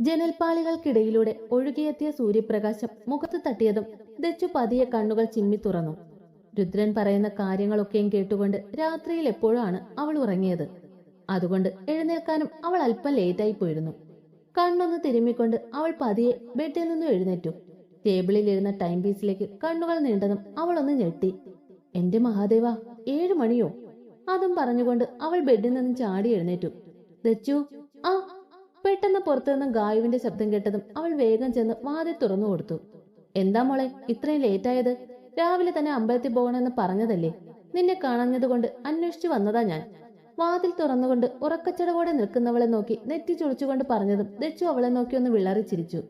ജനൽപ്പാളികൾക്കിടയിലൂടെ ഒഴുകിയെത്തിയ സൂര്യപ്രകാശം മുഖത്ത് തട്ടിയതും ദച്ചു പതിയെ കണ്ണുകൾ ചിമ്മി തുറന്നു. രുദ്രൻ പറയുന്ന കാര്യങ്ങളൊക്കെയും കേട്ടുകൊണ്ട് രാത്രിയിൽ എപ്പോഴാണ് അവൾ ഉറങ്ങിയത്? അതുകൊണ്ട് എഴുന്നേൽക്കാനും അവൾ അല്പം ലേറ്റായി പോയിരുന്നു. കണ്ണൊന്ന് തിരുമ്മിക്കൊണ്ട് അവൾ പതിയെ ബെഡിൽ നിന്നും എഴുന്നേറ്റു. ടേബിളിൽ ഇരുന്ന ടൈം പീസിലേക്ക് കണ്ണുകൾ നീണ്ടതും അവൾ ഒന്ന് ഞെട്ടി. എന്റെ മഹാദേവ ഏഴു മണിയോ? അതും പറഞ്ഞുകൊണ്ട് അവൾ ബെഡിൽ നിന്നും ചാടി എഴുന്നേറ്റു. ദച്ചു പെട്ടെന്ന് പുറത്തുനിന്ന് ഗായുവിന്റെ ശബ്ദം കേട്ടതും അവൾ വേഗം ചെന്ന് വാതിൽ തുറന്നു കൊടുത്തു. എന്താ മോളെ ഇത്രയും ലേറ്റായത് രാവിലെ തന്നെ അമ്പലത്തിൽ പോകണമെന്ന് പറഞ്ഞതല്ലേ? നിന്നെ കാണഞ്ഞതുകൊണ്ട് അന്വേഷിച്ചു വന്നതാ ഞാൻ. വാതിൽ തുറന്നുകൊണ്ട് ഉറക്കച്ചടവോടെ നിൽക്കുന്നവളെ നോക്കി നെറ്റി ചുളിച്ചുകൊണ്ട് പറഞ്ഞതും ദച്ചു അവളെ നോക്കി ഒന്ന് വിളറി ചിരിച്ചു.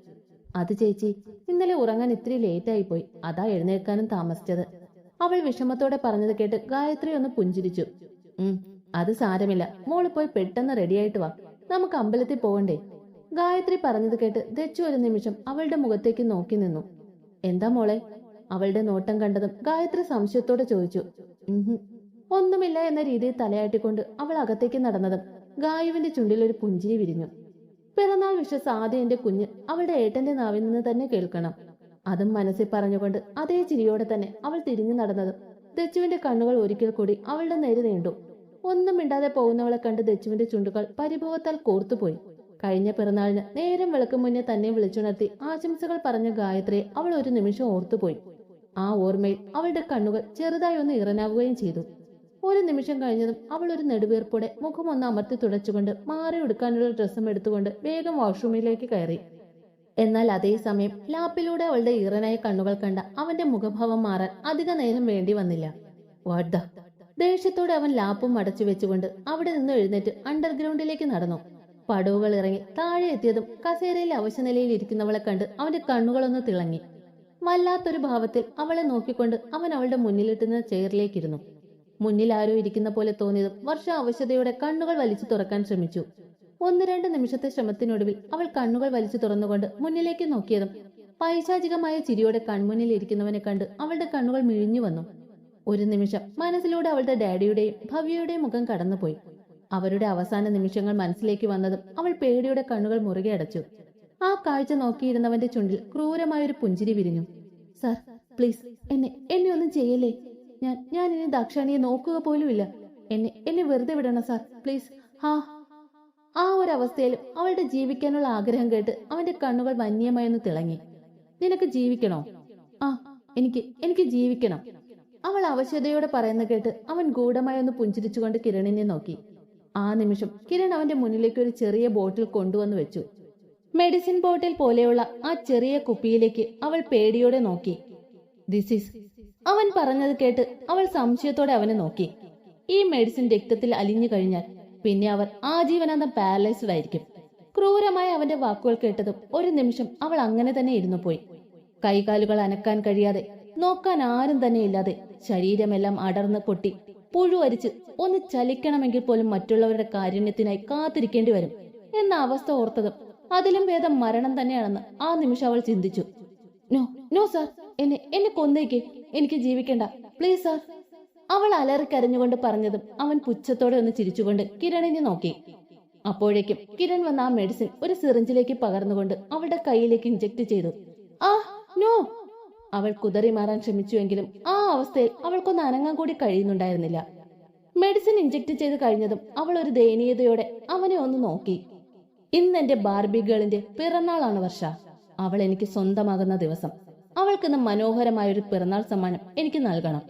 അത് ചേച്ചി ഇന്നലെ ഉറങ്ങാൻ ഇത്തിരി ലേറ്റായി പോയി. അതാ എഴുന്നേൽക്കാനും താമസിച്ചത്. അവൾ വിഷമത്തോടെ പറഞ്ഞത് കേട്ട് ഗായത്രി ഒന്ന് പുഞ്ചിരിച്ചു. ഉം അത് സാരമില്ല. മോൾ പോയി പെട്ടെന്ന് റെഡിയായിട്ട് വാ. നമുക്ക് അമ്പലത്തിൽ പോകണ്ടേ? ഗായത്രി പറഞ്ഞത് കേട്ട് ദച്ചു ഒരു നിമിഷം അവളുടെ മുഖത്തേക്ക് നോക്കി നിന്നു. എന്താ മോളെ? അവളുടെ നോട്ടം കണ്ടതും ഗായത്രി സംശയത്തോടെ ചോദിച്ചു. ഒന്നുമില്ല എന്ന രീതിയിൽ തലയാട്ടിക്കൊണ്ട് അവൾ അകത്തേക്ക് നടന്നതും ഗായുവിന്റെ ചുണ്ടിൽ ഒരു പുഞ്ചിരി വിരിഞ്ഞു. പിറന്നാൾ വിഷസ് ആദ്യം കുഞ്ഞ് അവളുടെ ഏട്ടന്റെ നാവിൽ നിന്ന് തന്നെ കേൾക്കണം. അതും മനസ്സിൽ പറഞ്ഞുകൊണ്ട് അതേ ചിരിയോടെ തന്നെ അവൾ തിരിഞ്ഞു നടന്നതും ദച്ചുവിന്റെ കണ്ണുകൾ ഒരിക്കൽ കൂടി അവളുടെ നേരെ നീണ്ടു. ഒന്നും മിണ്ടാതെ പോകുന്നവളെ കണ്ട് ദച്ചുവിന്റെ ചുണ്ടുകൾ പരിഭവത്താൽ കോർത്തുപോയി. കഴിഞ്ഞ പിറന്നാളിന് നേരം വിളക്ക് മുന്നേ തന്നെ വിളിച്ചുണർത്തി ആശംസകൾ പറഞ്ഞ ഗായത്രിയെ അവൾ ഒരു നിമിഷം ഓർത്തുപോയി. ആ ഓർമ്മയിൽ അവളുടെ കണ്ണുകൾ ചെറുതായി ഒന്ന് ഇറനാവുകയും ചെയ്തു. ഒരു നിമിഷം കഴിഞ്ഞതും അവൾ ഒരു നെടുവീർപ്പോടെ മുഖം ഒന്ന് അമർത്തി തുടച്ചുകൊണ്ട് മാറി എടുക്കാനുള്ള ഡ്രസ്സും എടുത്തുകൊണ്ട് വേഗം വാഷ്റൂമിലേക്ക് കയറി. എന്നാൽ അതേസമയം ലാപ്പിലൂടെ അവളുടെ ഈറനായ കണ്ണുകൾ കണ്ട അവന്റെ മുഖഭാവം മാറാൻ അധിക നേരം വേണ്ടി വന്നില്ല. വാട്ട് ദേഷ്യത്തോടെ അവൻ ലാപ്പും മടച്ചു വെച്ചുകൊണ്ട് അവിടെ നിന്ന് എഴുന്നേറ്റ് അണ്ടർഗ്രൗണ്ടിലേക്ക് നടന്നു. പടവുകൾ ഇറങ്ങി താഴെ എത്തിയതും കസേരയിൽ അവശനിലയിൽ ഇരിക്കുന്നവളെ കണ്ട് അവന്റെ കണ്ണുകളൊന്ന് തിളങ്ങി. വല്ലാത്തൊരു ഭാവത്തിൽ അവളെ നോക്കിക്കൊണ്ട് അവൻ അവളുടെ മുന്നിലിട്ടുന്ന ചെയറിലേക്കിരുന്നു. മുന്നിൽ ആരോ ഇരിക്കുന്ന പോലെ തോന്നിയതും വർഷ അവശതയോടെ കണ്ണുകൾ വലിച്ചു തുറക്കാൻ ശ്രമിച്ചു. ഒന്ന് രണ്ട് നിമിഷത്തെ ശ്രമത്തിനൊടുവിൽ അവൾ കണ്ണുകൾ വലിച്ചു തുറന്നുകൊണ്ട് മുന്നിലേക്ക് നോക്കിയതും പൈശാചികമായ ചിരിയോടെ കൺമുന്നിൽ ഇരിക്കുന്നവനെ കണ്ട് അവളുടെ കണ്ണുകൾ മിഴിഞ്ഞു വന്നു. ഒരു നിമിഷം മനസ്സിലൂടെ അവളുടെ ഡാഡിയുടെയും ഭവ്യയുടെയും മുഖം കടന്നുപോയി. അവരുടെ അവസാന നിമിഷങ്ങൾ മനസ്സിലേക്ക് വന്നതും അവൾ പേടിയുടെ കണ്ണുകൾ മുറുകെ അടച്ചു. ആ കാഴ്ച നോക്കിയിരുന്നവന്റെ ചുണ്ടിൽ ക്രൂരമായൊരു പുഞ്ചിരി വിരിഞ്ഞു. സർ പ്ലീസ് എന്നെ എന്നെ ഒന്നും ചെയ്യല്ലേ? ഞാൻ ഞാൻ ഇനി ദാക്ഷാണിയെ നോക്കുക പോലുമില്ല എന്നെ എന്നെ വെറുതെ വിടണം സാർ. പ്ലീസ് ഹാ. ആ ഒരു അവസ്ഥയിലും അവളുടെ ജീവിക്കാനുള്ള ആഗ്രഹം കേട്ട് അവന്റെ കണ്ണുകൾ വന്യമായൊന്ന് തിളങ്ങി. നിനക്ക് ജീവിക്കണോ? ആ എനിക്ക് എനിക്ക് ജീവിക്കണം. അവൾ അവശതയോടെ പറയുന്ന കേട്ട് അവൻ ഗൂഢമായി ഒന്ന് പുഞ്ചിരിച്ചുകൊണ്ട് കിരണിനെ നോക്കി. ആ നിമിഷം കിരൺ അവന്റെ മുന്നിലേക്ക് ഒരു ചെറിയ ബോട്ടിൽ കൊണ്ടുവന്നു വെച്ചു. മെഡിസിൻ ബോട്ടിൽ പോലെയുള്ള ആ ചെറിയ കുപ്പിയിലേക്ക് അവൾ പേടിയോടെ നോക്കി. ദിസ് ഈസ് അവൻ പറഞ്ഞത് കേട്ട് അവൾ സംശയത്തോടെ അവനെ നോക്കി. ഈ മെഡിസിൻ രക്തത്തിൽ അലിഞ്ഞു കഴിഞ്ഞാൽ പിന്നെ അവർ ആജീവനാന്തം പാരലൈസ്ഡ് ആയിരിക്കും. ക്രൂരമായ അവന്റെ വാക്കുകൾ കേട്ടതും ഒരു നിമിഷം അവൾ അങ്ങനെ തന്നെ ഇരുന്നു പോയി. കൈകാലുകൾ അനക്കാൻ കഴിയാതെ നോക്കാൻ ആരും തന്നെ ഇല്ലാതെ ശരീരമെല്ലാം അടർന്ന് പൊട്ടി. പുഴുവരിച്ച് ഒന്ന് ചലിക്കണമെങ്കിൽ പോലും മറ്റുള്ളവരുടെ കാരുണ്യത്തിനായി കാത്തിരിക്കേണ്ടി വരും. എന്ന അവസ്ഥ ഓർത്തതും അതിലും ഭേദം മരണം തന്നെയാണെന്ന് ആ നിമിഷം അവൾ ചിന്തിച്ചു. No no sir. എന്നെ എന്നെ കൊന്നേക്ക്. എനിക്ക് ജീവിക്കണ്ട. Please sir. അവൾ അലറിക്കരഞ്ഞുകൊണ്ട് പറഞ്ഞതും അവൻ പുച്ഛത്തോടെ ഒന്ന് ചിരിച്ചുകൊണ്ട് കിരണിനെ നോക്കി. അപ്പോഴേക്കും കിരൺ വന്ന ആ മെഡിസിൻ ഒരു സിറിഞ്ചിലേക്ക് പകർന്നുകൊണ്ട് അവളുടെ കൈയിലേക്ക് ഇഞ്ചക്ട് ചെയ്തു. ആ നോ. അവൾ കുതറി മാറാൻ ശ്രമിച്ചുവെങ്കിലും ആ അവസ്ഥയിൽ അവൾക്കൊന്ന് അനങ്ങാൻ കൂടി കഴിയുന്നുണ്ടായിരുന്നില്ല. മെഡിസിൻ ഇഞ്ചക്ട് ചെയ്ത് കഴിഞ്ഞതും അവൾ ഒരു ദയനീയതയോടെ അവനെ ഒന്ന് നോക്കി. ഇന്ന് എന്റെ ബാർബി ഗേളിന്റെ പിറന്നാളാണ് വർഷ. അവൾ എനിക്ക് സ്വന്തമാകുന്ന ദിവസം. അവൾക്കിന്ന് മനോഹരമായ ഒരു പിറന്നാൾ സമ്മാനം എനിക്ക് നൽകണം.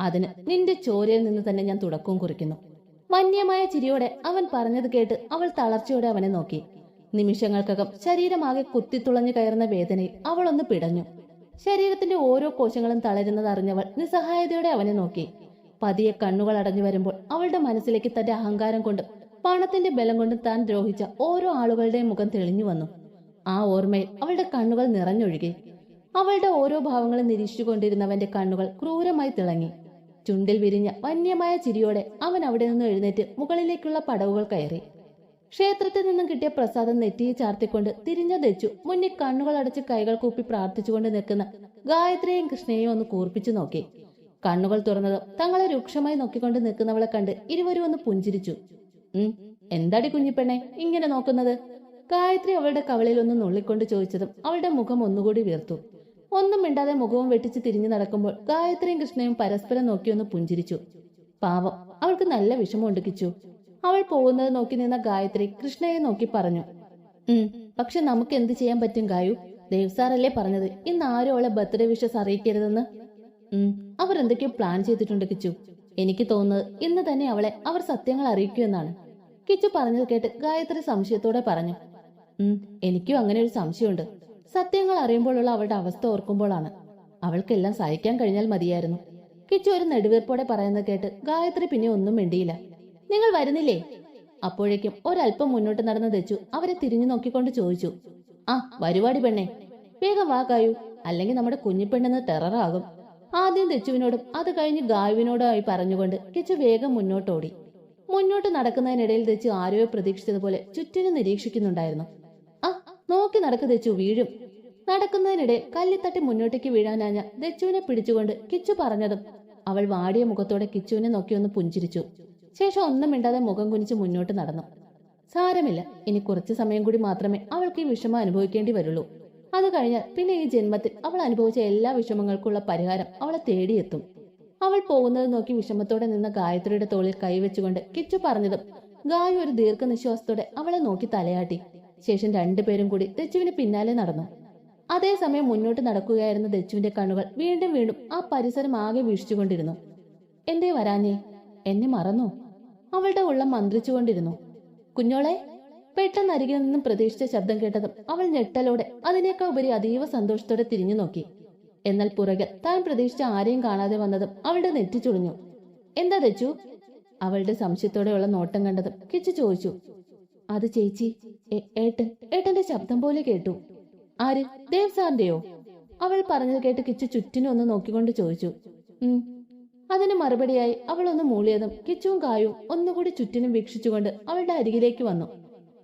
അതിന് നിന്റെ ചോരയിൽ നിന്ന് തന്നെ ഞാൻ തുടക്കവും കുറിക്കുന്നു. വന്യമായ ചിരിയോടെ അവൻ പറഞ്ഞത് കേട്ട് അവൾ തളർച്ചയോടെ അവനെ നോക്കി. നിമിഷങ്ങൾക്കകം ശരീരമാകെ കുത്തിത്തുളഞ്ഞു കയറുന്ന വേദനയിൽ അവളൊന്ന് പിടഞ്ഞു. ശരീരത്തിന്റെ ഓരോ കോശങ്ങളും തളരുന്നത് അറിഞ്ഞവൾ നിസ്സഹായതയോടെ അവനെ നോക്കി. പതിയെ കണ്ണുകൾ അടഞ്ഞു വരുമ്പോൾ അവളുടെ മനസ്സിലേക്ക് തന്റെ അഹങ്കാരം കൊണ്ടും പണത്തിന്റെ ബലം കൊണ്ടും താൻ ദ്രോഹിച്ച ഓരോ ആളുകളുടെയും മുഖം തെളിഞ്ഞു വന്നു. ആ ഓർമ്മയിൽ അവളുടെ കണ്ണുകൾ നിറഞ്ഞൊഴുകി. അവളുടെ ഓരോ ഭാവങ്ങളും നിരീക്ഷിച്ചുകൊണ്ടിരുന്നവന്റെ കണ്ണുകൾ ക്രൂരമായി തിളങ്ങി. ചുണ്ടിൽ വിരിഞ്ഞ വന്യമായ ചിരിയോടെ അവൻ അവിടെ നിന്ന് എഴുന്നേറ്റ് മുകളിലേക്കുള്ള പടവുകൾ കയറി. ക്ഷേത്രത്തിൽ നിന്നും കിട്ടിയ പ്രസാദം നെറ്റിയെ ചാർത്തിക്കൊണ്ട് തിരിഞ്ഞു തെച്ചു മുന്നിൽ കണ്ണുകൾ അടച്ച് കൈകൾ കൂപ്പി പ്രാർത്ഥിച്ചുകൊണ്ട് നിൽക്കുന്ന ഗായത്രിയെയും കൃഷ്ണയെയും ഒന്ന് കൂർപ്പിച്ചു നോക്കി. കണ്ണുകൾ തുറന്നതും തങ്ങളെ രൂക്ഷമായി നോക്കിക്കൊണ്ട് നിൽക്കുന്നവളെ കണ്ട് ഇരുവരും ഒന്ന് പുഞ്ചിരിച്ചു. ഉം എന്താടി കുഞ്ഞിപ്പെണ്ണെ ഇങ്ങനെ നോക്കുന്നത്? ഗായത്രി അവളുടെ കവളിൽ ഒന്ന് നുള്ളിക്കൊണ്ട് ചോദിച്ചതും അവളുടെ മുഖം ഒന്നുകൂടി വീർത്തു. ഒന്നും മിണ്ടാതെ മുഖവും വെട്ടിച്ച് തിരിഞ്ഞു നടക്കുമ്പോൾ ഗായത്രിയും കൃഷ്ണയും പരസ്പരം നോക്കിയൊന്ന് പുഞ്ചിരിച്ചു. പാവം അവൾക്ക് നല്ല വിഷമമുണ്ട് കിച്ചു. അവൾ പോകുന്നത് നോക്കി നിന്ന ഗായത്രി കൃഷ്ണയെ നോക്കി പറഞ്ഞു. ഉം പക്ഷെ നമുക്ക് എന്ത് ചെയ്യാൻ പറ്റും ഗായു? ദേവ് സാറല്ലേ പറഞ്ഞത്. ഇന്ന് ആരും അവളെ ബർത്ത്ഡേ വിഷസ് അറിയിക്കരുതെന്ന്? ഉം അവർ എന്തൊക്കെയോ പ്ലാൻ ചെയ്തിട്ടുണ്ട് കിച്ചു. എനിക്ക് തോന്നുന്നത് ഇന്ന് തന്നെ അവളെ അവർ സത്യങ്ങൾ അറിയിക്കുമെന്നാണ് കിച്ചു പറഞ്ഞത് കേട്ട് ഗായത്രി സംശയത്തോടെ പറഞ്ഞു. ഉം എനിക്കും അങ്ങനെ ഒരു സംശയമുണ്ട്. സത്യങ്ങൾ അറിയുമ്പോഴുള്ള അവളുടെ അവസ്ഥ ഓർക്കുമ്പോഴാണ്. അവൾക്കെല്ലാം സഹിക്കാൻ കഴിഞ്ഞാൽ മതിയായിരുന്നു. കിച്ചു ഒരു നെടുവീർപ്പോടെ പറയുന്നത് കേട്ട് ഗായത്രി പിന്നെ ഒന്നും മിണ്ടിയില്ല. നിങ്ങൾ വരുന്നില്ലേ? അപ്പോഴേക്കും ഒരല്പം മുന്നോട്ട് നടന്ന് തെച്ചു അവരെ തിരിഞ്ഞു നോക്കിക്കൊണ്ട് ചോദിച്ചു ആ വരുവാടി പെണ്ണെ. വേഗം വാ കായു അല്ലെങ്കിൽ നമ്മുടെ കുഞ്ഞിപ്പെണ്ണെന്ന് ടെററാകും. ആദ്യം തെച്ചുവിനോടും അത് കഴിഞ്ഞ് ഗായുവിനോടുമായി പറഞ്ഞുകൊണ്ട് കിച്ചു വേഗം മുന്നോട്ടോടി. മുന്നോട്ട് നടക്കുന്നതിനിടയിൽ തെച്ചു ആരെയോ പ്രതീക്ഷിച്ചതുപോലെ ചുറ്റിനും നിരീക്ഷിക്കുന്നുണ്ടായിരുന്നു. ആ നോക്കി നടക്കു തെച്ചു വീഴും. നടക്കുന്നതിനിടെ കല്ലിത്തട്ടി മുന്നോട്ടേക്ക് വീഴാനാഞ്ഞ ദച്ചുവിനെ പിടിച്ചുകൊണ്ട് കിച്ചു പറഞ്ഞതും അവൾ വാടിയ മുഖത്തോടെ കിച്ചുവിനെ നോക്കിയൊന്ന് പുഞ്ചിരിച്ചു. ശേഷം ഒന്നും മിണ്ടാതെ മുഖം കുനിച്ച് മുന്നോട്ട് നടന്നു. സാരമില്ല. ഇനി കുറച്ച് സമയം കൂടി മാത്രമേ അവൾക്ക് ഈ വിഷമം അനുഭവിക്കേണ്ടി വരുള്ളൂ. അത് കഴിഞ്ഞാൽ പിന്നെ ഈ ജന്മത്തിൽ അവൾ അനുഭവിച്ച എല്ലാ വിഷമങ്ങൾക്കുള്ള പരിഹാരം അവളെ തേടിയെത്തും. അവൾ പോകുന്നത് നോക്കി വിഷമത്തോടെ നിന്ന ഗായത്രിയുടെ തോളിൽ കൈവച്ചുകൊണ്ട് കിച്ചു പറഞ്ഞതും ഗായ ഒരു ദീർഘനിശ്വാസത്തോടെ അവളെ നോക്കി തലയാട്ടി. ശേഷം രണ്ടുപേരും കൂടി ദച്ചുവിന് പിന്നാലെ നടന്നു. അതേസമയം മുന്നോട്ട് നടക്കുകയായിരുന്ന ദച്ചുവിന്റെ കണ്ണുകൾ വീണ്ടും വീണ്ടും ആ പരിസരം ആകെ വീക്ഷിച്ചുകൊണ്ടിരുന്നു. എന്തേ വരാഞ്ഞേ? എന്നെ മറന്നോ? അവളുടെ ഉള്ളം മന്ത്രിച്ചുകൊണ്ടിരുന്നു. കുഞ്ഞോളെ പെട്ടെന്ന് അരികിൽ നിന്നും പ്രതീക്ഷിച്ച ശബ്ദം കേട്ടതും അവൾ ഞെട്ടലോടെ അതിനേക്കാൾ ഉപരി അതീവ സന്തോഷത്തോടെ തിരിഞ്ഞു നോക്കി. എന്നാൽ പുറകിൽ താൻ പ്രതീക്ഷിച്ച ആരെയും കാണാതെ വന്നതും അവളുടെ നെറ്റി ചുളിഞ്ഞു എന്താ തെച്ചു അവളുടെ സംശയത്തോടെയുള്ള നോട്ടം കണ്ടതും കിച്ചു ചോദിച്ചു. അത് ചേച്ചി ഏട്ടൻ ഏട്ടന്റെ ശബ്ദം പോലെ കേട്ടു. ആര്? ദേവ് സാറിന്റെയോ? അവൾ പറഞ്ഞത് കേട്ട് കിച്ചു ചുറ്റിനും ഒന്ന് നോക്കിക്കൊണ്ട് ചോദിച്ചു. അതിന് മറുപടിയായി അവൾ ഒന്ന് മൂളിയതും കിച്ചുവും കായും ഒന്നുകൂടി ചുറ്റിനും വീക്ഷിച്ചുകൊണ്ട് അവളുടെ അരികിലേക്ക് വന്നു.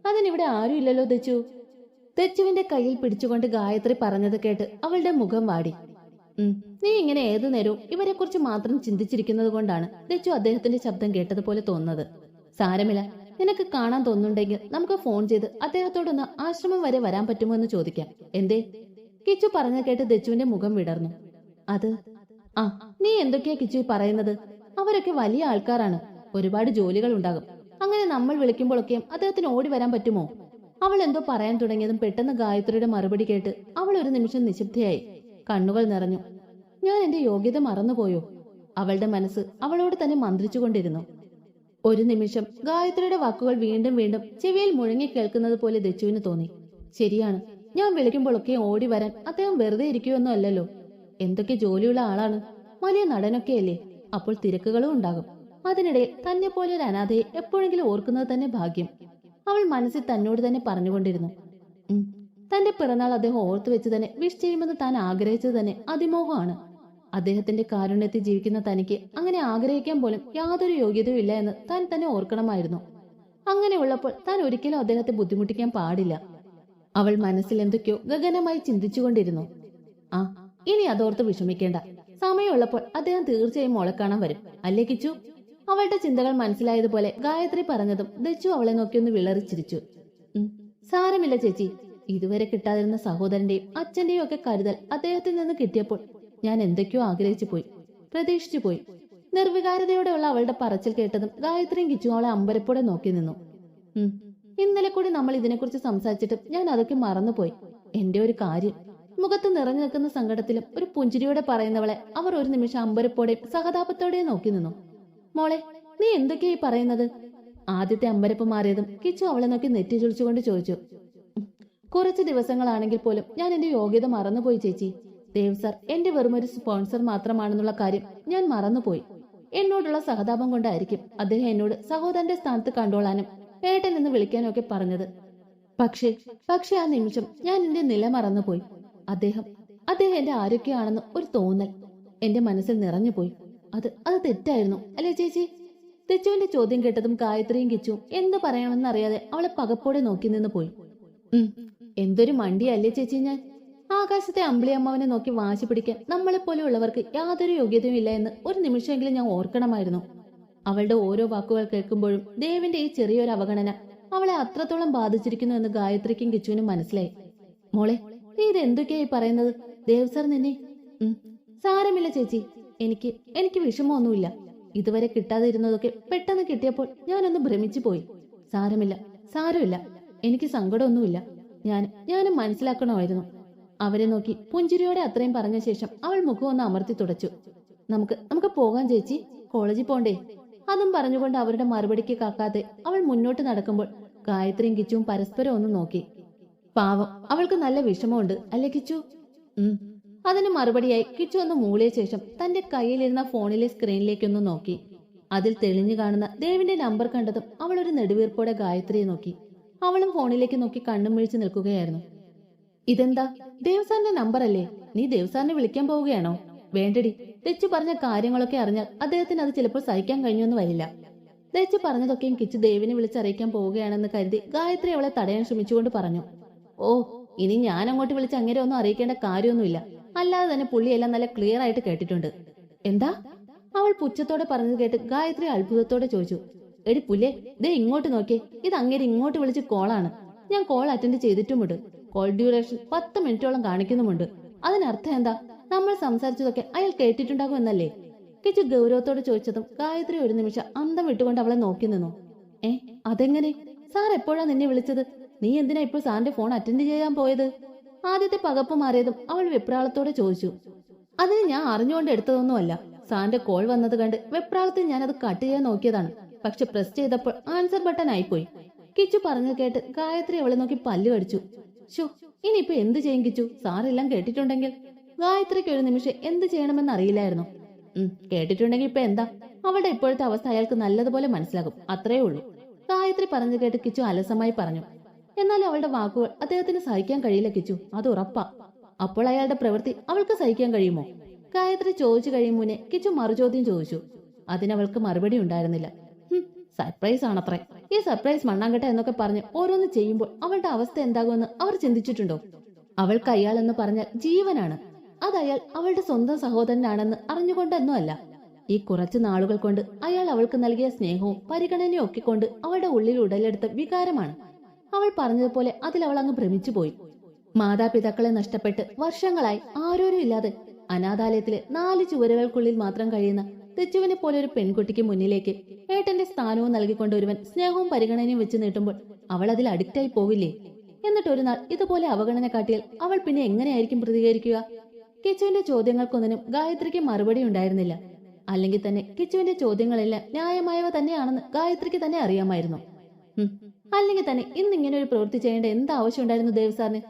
അതിനിവിടെ ആരും ഇല്ലല്ലോ തെച്ചു? തെച്ചുവിന്റെ കയ്യിൽ പിടിച്ചുകൊണ്ട് ഗായത്രി പറഞ്ഞത് കേട്ട് അവളുടെ മുഖം വാടി. നീ ഇങ്ങനെ ഏതു നേരവും ഇവരെ കുറിച്ച് മാത്രം ചിന്തിച്ചിരിക്കുന്നത് കൊണ്ടാണ് തെച്ചു അദ്ദേഹത്തിന്റെ ശബ്ദം കേട്ടതുപോലെ തോന്നുന്നത്. സാരമില്ല നിനക്ക് കാണാൻ തോന്നുന്നുണ്ടെങ്കിൽ നമുക്ക് ഫോൺ ചെയ്ത് അദ്ദേഹത്തോടൊന്ന് ആശ്രമം വരെ വരാൻ പറ്റുമോ എന്ന് ചോദിക്കാം. എന്തേ? കിച്ചു പറഞ്ഞു കേട്ട് ദച്ചുവിന്റെ മുഖം വിടർന്നു. അത് ആ നീ എന്തൊക്കെയാ കിച്ചു പറയുന്നത്? അവരൊക്കെ വലിയ ആൾക്കാരാണ്. ഒരുപാട് ജോലികൾ ഉണ്ടാകും അങ്ങനെ നമ്മൾ വിളിക്കുമ്പോഴൊക്കെ അദ്ദേഹത്തിന് ഓടി വരാൻ പറ്റുമോ? അവൾ എന്തോ പറയാൻ തുടങ്ങിയതും പെട്ടെന്ന് ഗായത്രിയുടെ മറുപടി കേട്ട് അവൾ ഒരു നിമിഷം നിശബ്ദയായി. കണ്ണുകൾ നിറഞ്ഞു. ഞാൻ എന്റെ യോഗ്യത മറന്നുപോയോ? അവളുടെ മനസ്സ് അവളോട് തന്നെ മന്ത്രിച്ചുകൊണ്ടിരുന്നു. ഒരു നിമിഷം ഗായത്രിയുടെ വാക്കുകൾ വീണ്ടും വീണ്ടും ചെവിയിൽ മുഴങ്ങി കേൾക്കുന്നത് പോലെ ദച്ചുവിന് തോന്നി. ശരിയാണ്. ഞാൻ വിളിക്കുമ്പോഴൊക്കെ ഓടി വരാൻ അദ്ദേഹം വെറുതെ ഇരിക്കുമെന്നോ അല്ലല്ലോ. എന്തൊക്കെ ജോലിയുള്ള ആളാണ്. വലിയ നടനൊക്കെയല്ലേ. അപ്പോൾ തിരക്കുകളും ഉണ്ടാകും. അതിനിടയിൽ തന്നെ പോലെ ഒരു അനാഥയെ എപ്പോഴെങ്കിലും ഓർക്കുന്നത് തന്നെ ഭാഗ്യം. അവൾ മനസ്സിൽ തന്നോട് തന്നെ പറഞ്ഞുകൊണ്ടിരുന്നു. തന്റെ പിറന്നാൾ അദ്ദേഹം ഓർത്തു വെച്ച് തന്നെ വിഷ് ചെയ്യുമെന്ന് താൻ ആഗ്രഹിച്ചത് തന്നെ അതിമോഹമാണ്. അദ്ദേഹത്തിന്റെ കാരുണ്യത്തിൽ ജീവിക്കുന്ന തനിക്ക് അങ്ങനെ ആഗ്രഹിക്കാൻ പോലും യാതൊരു യോഗ്യതയും ഇല്ല എന്ന് താൻ തന്നെ ഓർക്കണമായിരുന്നു. അങ്ങനെ ഉള്ളപ്പോൾ താൻ ഒരിക്കലും അദ്ദേഹത്തെ ബുദ്ധിമുട്ടിക്കാൻ പാടില്ല. അവൾ മനസ്സിൽ എന്തൊക്കെയോ ഗഗനമായി ചിന്തിച്ചുകൊണ്ടിരുന്നു. ആ ഇനി അതോർത്ത് വിഷമിക്കേണ്ട. സമയമുള്ളപ്പോൾ അദ്ദേഹം തീർച്ചയായും മോളെ കാണാൻ വരും. അല്ലേ കിച്ചു? അവളുടെ ചിന്തകൾ മനസ്സിലായതുപോലെ ഗായത്രി പറഞ്ഞതും ദച്ചു അവളെ നോക്കിയൊന്ന് വിളറിച്ചിരിച്ചു ഉം, സാരമില്ല ചേച്ചി. ഇതുവരെ കിട്ടാതിരുന്ന സഹോദരന്റെയും അച്ഛന്റെയും ഒക്കെ കരുതൽ അദ്ദേഹത്തിൽ നിന്ന് കിട്ടിയപ്പോൾ ഞാൻ എന്തൊക്കെയോ ആഗ്രഹിച്ചു പോയി. പ്രതീക്ഷിച്ചു പോയി. നിർവികാരതയോടെയുള്ള അവളുടെ പറച്ചിൽ കേട്ടതും ഗായത്രിയും കിച്ചു അവളെ അമ്പരപ്പോടെ നോക്കി നിന്നു. ഇന്നലെ കൂടി നമ്മൾ ഇതിനെക്കുറിച്ച് സംസാരിച്ചിട്ടും ഞാൻ അതൊക്കെ മറന്നുപോയി. എന്റെ ഒരു കാര്യം മുഖത്ത് നിറഞ്ഞു നിൽക്കുന്ന സങ്കടത്തിലും ഒരു പുഞ്ചിരിയോടെ പറയുന്നവളെ അവർ ഒരു നിമിഷം അമ്പരപ്പോടെയും സഹതാപത്തോടെയും നോക്കി നിന്നു. മോളെ നീ എന്തൊക്കെയായി പറയുന്നത്? ആദ്യത്തെ അമ്പരപ്പ് മാറിയതും കിച്ചു അവളെ നോക്കി നെറ്റി ചുളിച്ചുകൊണ്ട് ചോദിച്ചു. കുറച്ച് ദിവസങ്ങളാണെങ്കിൽ പോലും ഞാൻ എന്റെ യോഗ്യത മറന്നുപോയി ചേച്ചി. ദേവ് സർ എന്റെ വെറും ഒരു സ്പോൺസർ മാത്രമാണെന്നുള്ള കാര്യം ഞാൻ മറന്നുപോയി. എന്നോടുള്ള സഹതാപം കൊണ്ടായിരിക്കും അദ്ദേഹം എന്നോട് സഹോദരന്റെ സ്ഥാനത്ത് കണ്ടോളാനും ഏട്ടൻ എന്ന് വിളിക്കാനും ഒക്കെ പറഞ്ഞത്. പക്ഷേ പക്ഷെ ആ നിമിഷം ഞാൻ എന്റെ നില മറന്നുപോയി. അദ്ദേഹം അദ്ദേഹം എന്റെ ആരൊക്കെയാണെന്ന് ഒരു തോന്നൽ. എന്റെ മനസ്സിൽ നിറഞ്ഞുപോയി. അത് അത് തെറ്റായിരുന്നു. അല്ലേ ചേച്ചി? തെച്ചുവിന്റെ ചോദ്യം കേട്ടതും ഗായത്രിയും കിച്ചും എന്ത് പറയണമെന്നറിയാതെ അവളെ പകപ്പോടെ നോക്കി നിന്ന് പോയി. ഉം എന്തൊരു മണ്ടിയല്ലേ ചേച്ചി ഞാൻ. ആകാശത്തെ അമ്പിളിയമ്മാവനെ നോക്കി വാശി പിടിക്കാൻ നമ്മളെപ്പോലെയുള്ളവർക്ക് യാതൊരു യോഗ്യതയും ഇല്ല എന്ന് ഒരു നിമിഷമെങ്കിലും ഞാൻ ഓർക്കണമായിരുന്നു. അവളുടെ ഓരോ വാക്കുകൾ കേൾക്കുമ്പോഴും ദേവിന്റെ ഈ ചെറിയൊരു അവഗണന അവളെ അത്രത്തോളം ബാധിച്ചിരിക്കുന്നു എന്ന് ഗായത്രിക്കും കിച്ചുവിനും മനസ്സിലായി. മോളെ നീ ഇതെന്തൊക്കെയായി പറയുന്നത്? ദേവ് സാർ നിന്നെ. സാരമില്ല ചേച്ചി. എനിക്ക് എനിക്ക് വിഷമമൊന്നുമില്ല. ഇതുവരെ കിട്ടാതിരുന്നതൊക്കെ പെട്ടെന്ന് കിട്ടിയപ്പോൾ ഞാനൊന്ന് ഭ്രമിച്ചു പോയി. സാരമില്ല സാരമില്ല. എനിക്ക് സങ്കടമൊന്നുമില്ല. ഞാൻ ഞാനും മനസ്സിലാക്കണമായിരുന്നു. അവരെ നോക്കി പുഞ്ചിരിയോടെ അത്രയും പറഞ്ഞ ശേഷം അവൾ മുഖം ഒന്ന് അമർത്തി തുടച്ചു. നമുക്ക് നമുക്ക് പോകാം ചേച്ചി. കോളേജിൽ പോണ്ടേ? അതും പറഞ്ഞുകൊണ്ട് അവരുടെ മറുപടിക്ക് കാക്കാതെ അവൾ മുന്നോട്ട് നടക്കുമ്പോൾ ഗായത്രിയും കിച്ചുവും പരസ്പരം ഒന്ന് നോക്കി. പാവം. അവൾക്ക് നല്ല വിഷമമുണ്ട്. അല്ലേ കിച്ചു? അതിന് മറുപടിയായി കിച്ചു ഒന്ന് മൂളിയ ശേഷം തന്റെ കയ്യിലിരുന്ന ഫോണിലെ സ്ക്രീനിലേക്കൊന്ന് നോക്കി. അതിൽ തെളിഞ്ഞു കാണുന്ന ദേവിന്റെ നമ്പർ കണ്ടതും അവൾ ഒരു നെടുവീർപ്പോടെ ഗായത്രിയെ നോക്കി. അവളും ഫോണിലേക്ക് നോക്കി കണ്ണും മിഴിച്ചു നിൽക്കുകയായിരുന്നു. ഇതെന്താ? ദേവസാറിന്റെ നമ്പർ അല്ലേ നീ ദേവസാറിനെ വിളിക്കാൻ പോവുകയാണോ? വേണ്ടടി. തെച്ചു പറഞ്ഞ കാര്യങ്ങളൊക്കെ അറിഞ്ഞാൽ അദ്ദേഹത്തിന് അത് ചിലപ്പോൾ സഹിക്കാൻ കഴിഞ്ഞൊന്നും വരില്ല. തെച്ചു പറഞ്ഞതൊക്കെയും കിച്ചു ദേവിനെ വിളിച്ചറിയിക്കാൻ പോവുകയാണെന്ന് കരുതി ഗായത്രി അവളെ തടയാൻ ശ്രമിച്ചുകൊണ്ട് പറഞ്ഞു. ഓ ഇനി ഞാൻ അങ്ങോട്ട് വിളിച്ച് അങ്ങനെ ഒന്നും അറിയിക്കേണ്ട കാര്യമൊന്നുമില്ല. അല്ലാതെ തന്നെ പുള്ളിയെല്ലാം നല്ല ക്ലിയർ ആയിട്ട് കേട്ടിട്ടുണ്ട്. എന്താ? അവൾ പുച്ഛത്തോടെ പറഞ്ഞത് കേട്ട് ഗായത്രി അത്ഭുതത്തോടെ ചോദിച്ചു. എടി പുല്ലേ ദേ ഇങ്ങോട്ട് നോക്കിയേ. ഇത് അങ്ങേര് ഇങ്ങോട്ട് വിളിച്ച് കോളാണ്. ഞാൻ കോൾ അറ്റൻഡ് ചെയ്തിട്ടുമുണ്ട്. കോൾ ഡ്യൂറേഷൻ പത്ത് മിനിറ്റോളം കാണിക്കുന്നുമുണ്ട്. അതിനർത്ഥം എന്താ? നമ്മൾ സംസാരിച്ചതൊക്കെ അയാൾ കേട്ടിട്ടുണ്ടാകും എന്നല്ലേ? കിച്ചു ഗൗരവത്തോട് ചോദിച്ചതും ഗായത്രി ഒരു നിമിഷം അന്തം വിട്ടുകൊണ്ട് അവളെ നോക്കി നിന്നു. ഏ അതെങ്ങനെ? സാർ എപ്പോഴാ നിന്നെ വിളിച്ചത്? നീ എന്തിനാ ഇപ്പോൾ സാറിന്റെ ഫോൺ അറ്റൻഡ് ചെയ്യാൻ പോയത്? ആദ്യത്തെ പകപ്പ് മാറിയതും അവൾ വെപ്രാളത്തോടെ ചോദിച്ചു. അതിന് ഞാൻ അറിഞ്ഞുകൊണ്ട് എടുത്തതൊന്നുമല്ല. സാറിന്റെ കോൾ വന്നത് കണ്ട് വെപ്രാളത്തിൽ ഞാൻ അത് കട്ട് ചെയ്യാൻ നോക്കിയതാണ്. പക്ഷെ പ്രസ് ചെയ്തപ്പോൾ ആൻസർ ബട്ടൺ ആയിപ്പോയി. കിച്ചു പറഞ്ഞു കേട്ട് ഗായത്രി അവളെ നോക്കി പല്ലു കടിച്ചു. ഷോ ഇനിയിപ്പോ എന്ത് ചെയ്യും കിച്ചു? സാറെല്ലാം കേട്ടിട്ടുണ്ടെങ്കിൽ? ഗായത്രിക്ക് ഒരു നിമിഷം എന്ത് ചെയ്യണമെന്ന് അറിയില്ലായിരുന്നു. ഉം കേട്ടിട്ടുണ്ടെങ്കിൽ ഇപ്പൊ എന്താ? അവളുടെ ഇപ്പോഴത്തെ അവസ്ഥ അയാൾക്ക് നല്ലതുപോലെ മനസ്സിലാകും. അത്രേ ഉള്ളൂ. ഗായത്രി പറഞ്ഞു കേട്ട് കിച്ചു അലസമായി പറഞ്ഞു. എന്നാൽ അവളുടെ വാക്കുകൾ അദ്ദേഹത്തിന് സഹിക്കാൻ കഴിയില്ല കിച്ചു. അത് ഉറപ്പാ. അപ്പോൾ അയാളുടെ പ്രവൃത്തി അവൾക്ക് സഹിക്കാൻ കഴിയുമോ? ഗായത്രി ചോദിച്ചു കഴിയും മുന്നേ കിച്ചു മറുചോദ്യം ചോദിച്ചു. അതിനവൾക്ക് മറുപടി ഉണ്ടായിരുന്നില്ല. സർപ്രൈസ് ആണത്രേ. ഈ സർപ്രൈസ് മണ്ണാങ്കട്ട എന്നൊക്കെ പറഞ്ഞ് ഓരോന്ന് ചെയ്യുമ്പോൾ അവളുടെ അവസ്ഥ എന്താകുമെന്ന് അവർ ചിന്തിച്ചിട്ടുണ്ടോ? അവൾക്ക് അയാൾ എന്ന് പറഞ്ഞാൽ ജീവനാണ്. അത് അയാൾ അവളുടെ സ്വന്തം സഹോദരനാണെന്ന് അറിഞ്ഞുകൊണ്ടൊന്നും അല്ല. ഈ കുറച്ച് നാളുകൾ കൊണ്ട് അയാൾ അവൾക്ക് നൽകിയ സ്നേഹവും പരിഗണനയും ഒക്കെ കൊണ്ട് അവളുടെ ഉള്ളിൽ ഉടലെടുത്ത വികാരമാണ്. അവൾ പറഞ്ഞതുപോലെ അതിൽ അവൾ അങ്ങ് ഭ്രമിച്ചുപോയി. മാതാപിതാക്കളെ നഷ്ടപ്പെട്ട് വർഷങ്ങളായി ആരോരും ഇല്ലാതെ അനാഥാലയത്തിലെ നാല് ചുവരുകൾക്കുള്ളിൽ മാത്രം കഴിയുന്ന തെച്ചുവിനെ പോലെ ഒരു പെൺകുട്ടിക്ക് മുന്നിലേക്ക് ഏട്ടന്റെ സ്ഥാനവും നൽകിക്കൊണ്ട് ഒരുവൻ സ്നേഹവും പരിഗണനയും വെച്ച് നീട്ടുമ്പോൾ അവൾ അതിൽ അഡിക്റ്റായി പോവില്ലേ? എന്നിട്ട് ഒരു നാൾ ഇതുപോലെ അവഗണന കാട്ടിയാൽ അവൾ പിന്നെ എങ്ങനെയായിരിക്കും പ്രതികരിക്കുക? കിച്ചുവിന്റെ ചോദ്യങ്ങൾക്കൊന്നിനും ഗായത്രിക്ക് മറുപടി ഉണ്ടായിരുന്നില്ല. അല്ലെങ്കിൽ തന്നെ കിച്ചുവിന്റെ ചോദ്യങ്ങളെല്ലാം ന്യായമായവ തന്നെയാണെന്ന് ഗായത്രിക്ക് തന്നെ അറിയാമായിരുന്നു. അല്ലെങ്കിൽ തന്നെ ഇന്ന് ഇങ്ങനെ ഒരു പ്രവൃത്തി ചെയ്യേണ്ട എന്ത് ആവശ്യമുണ്ടായിരുന്നു ദേവ് സാറിന്?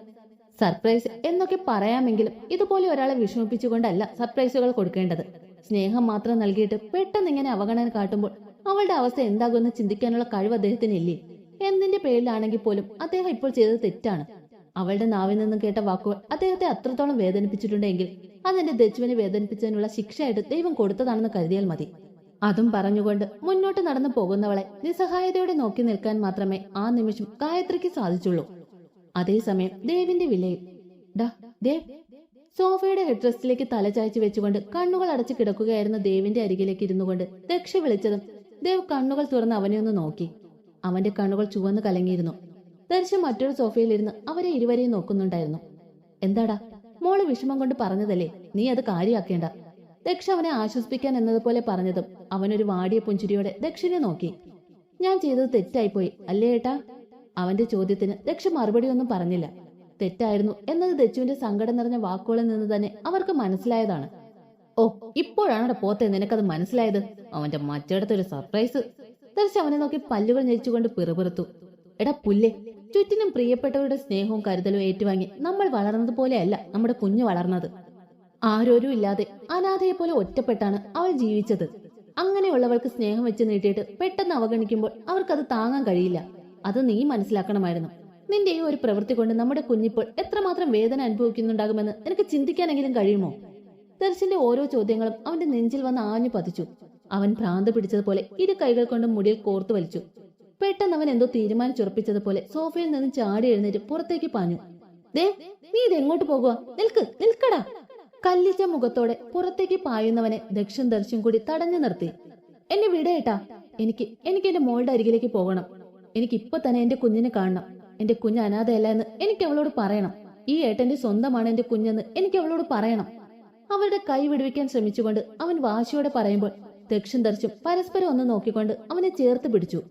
സർപ്രൈസ് എന്നൊക്കെ പറയാമെങ്കിലും ഇതുപോലെ ഒരാളെ വിഷമിപ്പിച്ചുകൊണ്ടല്ല സർപ്രൈസുകൾ കൊടുക്കേണ്ടത്. സ്നേഹം മാത്രം നൽകിയിട്ട് പെട്ടെന്ന് ഇങ്ങനെ അവഗണന കാട്ടുമ്പോൾ അവളുടെ അവസ്ഥ എന്താകുമെന്ന് ചിന്തിക്കാനുള്ള കഴിവ് അദ്ദേഹത്തിന് ഇല്ലേ എന്തിന്റെ പേരിലാണെങ്കിൽ പോലും അദ്ദേഹം ഇപ്പോൾ ചെയ്തത് തെറ്റാണ്. അവളുടെ നാവിൽ നിന്നും കേട്ട വാക്കുകൾ അദ്ദേഹത്തെ അത്രത്തോളം വേദനിപ്പിച്ചിട്ടുണ്ടെങ്കിൽ അതെന്റെ ദജുവിനെ വേദനിപ്പിച്ചതിനുള്ള ശിക്ഷയായിട്ട് ദൈവം കൊടുത്തതാണെന്ന് കരുതിയാൽ മതി. അതും പറഞ്ഞുകൊണ്ട് മുന്നോട്ട് നടന്നു പോകുന്നവളെ നിസ്സഹായതയോടെ നോക്കി നിൽക്കാൻ മാത്രമേ ആ നിമിഷം ഗായത്രിക്ക് സാധിച്ചുള്ളൂ. അതേസമയം ദേവിന്റെ വിലയിൽ ഡാ ദേവ്. സോഫയുടെ ഹെഡ് റെസ്റ്റിലേക്ക് തല വെച്ചുകൊണ്ട് കണ്ണുകൾ അടച്ചു കിടക്കുകയായിരുന്ന ദേവിന്റെ അരികിലേക്ക് ഇരുന്നു കൊണ്ട് ദക്ഷ വിളിച്ചതും ദേവ് കണ്ണുകൾ തുറന്ന് അവനെ ഒന്ന് നോക്കി. അവന്റെ കണ്ണുകൾ ചുവന്ന് കലങ്ങിയിരുന്നു. ദർശൻ മറ്റൊരു സോഫയിൽ സോഫയിലിരുന്ന് അവരെ ഇരുവരെയും നോക്കുന്നുണ്ടായിരുന്നു. എന്താടാ മോൾ വിഷമം കൊണ്ട് പറഞ്ഞതല്ലേ? നീ അത് കാര്യമാക്കേണ്ട ദക്ഷ അവനെ ആശ്വസിപ്പിക്കാൻ എന്നതുപോലെ പറഞ്ഞതും അവനൊരു വാടിയ പുഞ്ചിരിയോടെ ദക്ഷിനെ നോക്കി. ഞാൻ ചെയ്തത് തെറ്റായിപ്പോയി അല്ലേ ഏട്ടാ? അവന്റെ ചോദ്യത്തിന് ദക്ഷ മറുപടി ഒന്നും പറഞ്ഞില്ല. തെറ്റായിരുന്നു എന്നത് ദച്ചുവിന്റെ സങ്കടം നിറഞ്ഞ വാക്കുകളിൽ നിന്ന് തന്നെ അവർക്ക് മനസ്സിലായതാണ്. ഓ ഇപ്പോഴാണ് പോത്തെ നിനക്കത് മനസ്സിലായത്? അവന്റെ മറ്റേടത്തൊരു സർപ്രൈസ്. ദർശ അവനെ നോക്കി പല്ലുകൾ ഞെരിച്ചുകൊണ്ട് പിറുപിറുത്തു. എടാ പുല്ലേ ചുറ്റിനും പ്രിയപ്പെട്ടവരുടെ സ്നേഹവും കരുതലും ഏറ്റുവാങ്ങി നമ്മൾ വളർന്നത് പോലെയല്ല നമ്മുടെ കുഞ്ഞു വളർന്നത്. ആരോരും ഇല്ലാതെ അനാഥയെ പോലെ ഒറ്റപ്പെട്ടാണ് അവൾ ജീവിച്ചത്. അങ്ങനെയുള്ളവൾക്ക് സ്നേഹം വെച്ച് നീട്ടിയിട്ട് പെട്ടെന്ന് അവഗണിക്കുമ്പോൾ അവർക്കത് താങ്ങാൻ കഴിയില്ല. അത് നീ മനസ്സിലാക്കണമായിരുന്നു. നിന്റെ ഈ ഒരു പ്രവൃത്തി കൊണ്ട് നമ്മുടെ കുഞ്ഞിപ്പോൾ എത്രമാത്രം വേദന അനുഭവിക്കുന്നുണ്ടാകുമെന്ന് എനിക്ക് ചിന്തിക്കാനെങ്കിലും കഴിയുമോ? ദർശന്റെ ഓരോ ചോദ്യങ്ങളും അവന്റെ നെഞ്ചിൽ വന്ന് ആഞ്ഞു പതിച്ചു. അവൻ ഭ്രാന്ത് പിടിച്ചതുപോലെ ഇരു കൈകൾ കൊണ്ട് മുടിയിൽ കോർത്തു വലിച്ചു. പെട്ടെന്ന് അവൻ എന്തോ തീരുമാനിച്ചുറപ്പിച്ചതുപോലെ സോഫയിൽ നിന്ന് ചാടി എഴുന്നേറ്റ് പുറത്തേക്ക് പാഞ്ഞു. ദേ നീ ഇത് എങ്ങോട്ട് പോകുക നിൽക്ക് നിൽക്കടാ. കല്ലിച്ച മുഖത്തോടെ പുറത്തേക്ക് പായുന്നവനെ ദക്ഷൻ ദർശൻ കൂടി തടഞ്ഞു നിർത്തി. എന്നെ വിടേട്ടാ എനിക്ക് എനിക്ക് എന്റെ മോളുടെ അരികിലേക്ക് പോകണം. എനിക്ക് ഇപ്പൊ തന്നെ എന്റെ കുഞ്ഞിനെ കാണണം. എന്റെ കുഞ്ഞ് അനാഥയല്ല എന്ന് എനിക്ക് അവളോട് പറയണം. ഈ ഏട്ടന്റെ സ്വന്തമാണ് എന്റെ കുഞ്ഞെന്ന് എനിക്ക് അവളോട് പറയണം. അവരുടെ കൈ വിടുവിക്കാൻ ശ്രമിച്ചുകൊണ്ട് അവൻ വാശിയോടെ പറയുമ്പോൾ ദക്ഷിൺ ദർശൻ പരസ്പരം ഒന്ന് നോക്കിക്കൊണ്ട് അവനെ ചേർത്ത് പിടിച്ചു.